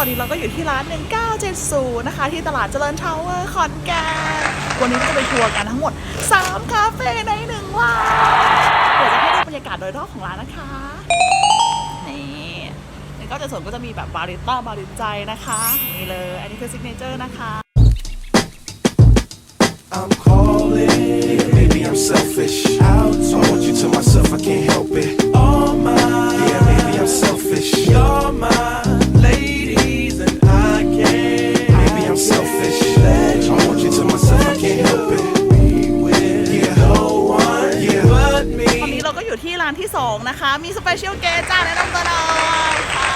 อนนี้เราก็อยู่ที่ร้าน 1970 นะคะ ที่ตลาดเจริญทาวเวอร์ขอนแก่นวันนี้เราจะไปทัวร์กันทั้งหมด 3 คาเฟ่ในหนึ่งวันเดี๋ยวจะให้ดูบรรยากาศโดยรอบของร้านนะคะนี่แล้วก็จะส่วนก็จะมีแบบบาริสต้าบาริสใจนะคะนี่เลย อันนี้คือซิกเนเจอร์นะคะ I'm calling. Maybe I'm selfish. าก็อยู่ที่ร้านที่ 2 นะคะ มีสเปเชียลเกสจ้าแนะนำตัวหน่อยค่ะ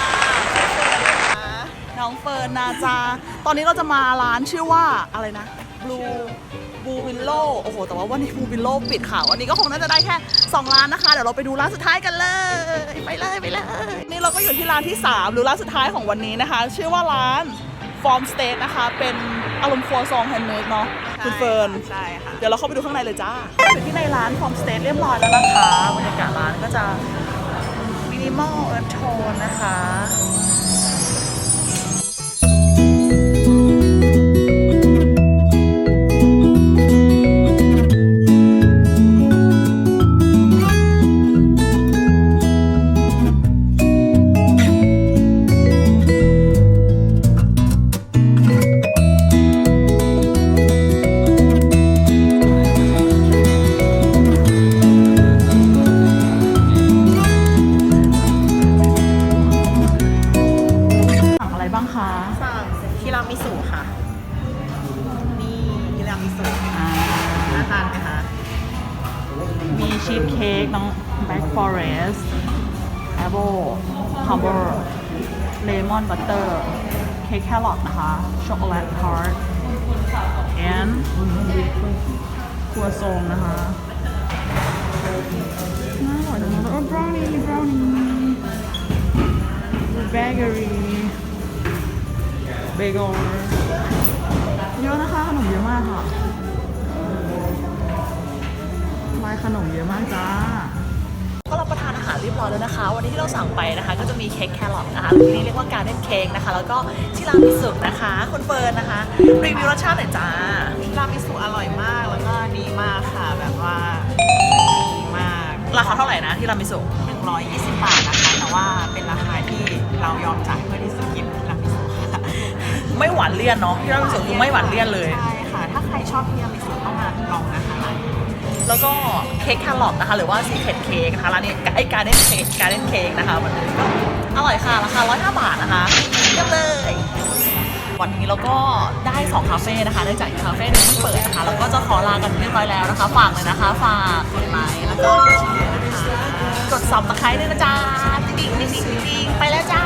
น้องเฟิร์นนาจา ตอนนี้เราจะมาร้านชื่อว่าอะไรนะ Blue Blue Willow โอ้โห แต่ว่าวันนี้ Blue Willow ปิดค่ะ วันนี้ก็คงน่าจะได้แค่ 2 ร้านนะคะ เดี๋ยวเราไปดูร้านสุดท้ายกันเลย ไปเลยไปเลย นี่เราก็อยู่ที่ร้านที่ 3 หรือร้านสุดท้ายของวันนี้นะคะ ชื่อว่าร้าน Form State นะคะ เป็นอารมณ์ครัวซองแฮนด์เมดเนาะ คุณเฟิร์น ใช่ค่ะ เดี๋ยวเราเข้าไปดูข้างในเลยจ้าอยู่ที่ในร้าน Form State เรียบร้อยแล้วนะคะบรรยากาศร้านก็จะมินิมอลเอิร์ธโทนนะคะานไหมคะ มีชีสเค้กน้อง Black Forest Apple Humber Lemon Butter เค้กแครอทนะคะ ช็อกโกแลตทาร์ต and ครัวซองนะคะน่าอร่อยจังเลยบราวนี่บราวนี่เบเกอรี่เบเกอร์เยอะนะคะ ขนมเยอะมากค่ะ ขนมเยอะมากจ้าก็รับประทานอาหารเรียบร้อยแล้วนะคะ วันนี้ที่เราสั่งไปนะคะ ก็จะมีเค้กแครอทนะคะหรือที่นี่เรียกว่าการ์เด้นเค้กนะคะ แล้วก็ชิรามิสุนะคะคุณเฟิร์นนะคะรีวิวรสชาติหน่อยจ้าทีรามิสุอร่อยมากแล้วก็ดีมากค่ะแบบว่าดีมากราคาเท่าไหร่นะที่รามิสุ120 บาทนะคะ แต่ว่าเป็นราคาที่เรายอมจ่ายเพื่อที่จะกินทีรามิสุค่ะไม่หวานเลี่ยนเนาะที่รามิสุคือไม่หวานเลี่ยนเลยใช่ค่ะ ถ้าใครชอบทีรามิสุต้องมาลองนะคะร้านนี้ แล้วก็เค้กแครอทนะคะ หรือว่าซีเคทเค้กนะคะร้านนี้ไอการ์เด้นเค้กการ์เด้นเค้กนะคะมันก็อร่อยค่ะ ราคา 105 บาทนะคะเยี่ยมเลยวันนี้เราก็ได้2คาเฟ่นะคะเนื่องจากอีกคาเฟ่นึงไม่เปิดนะคะเราก็จะขอลากันเรียบร้อยแล้วนะคะ ฝากเลยนะคะ ฝากกดไลค์แล้วก็กดแชร์นะคะ กดซับสไครต์ด้วยนะจ๊ะติ๊งติ๊งติ๊งติ๊งติ๊งไปแล้วจ้า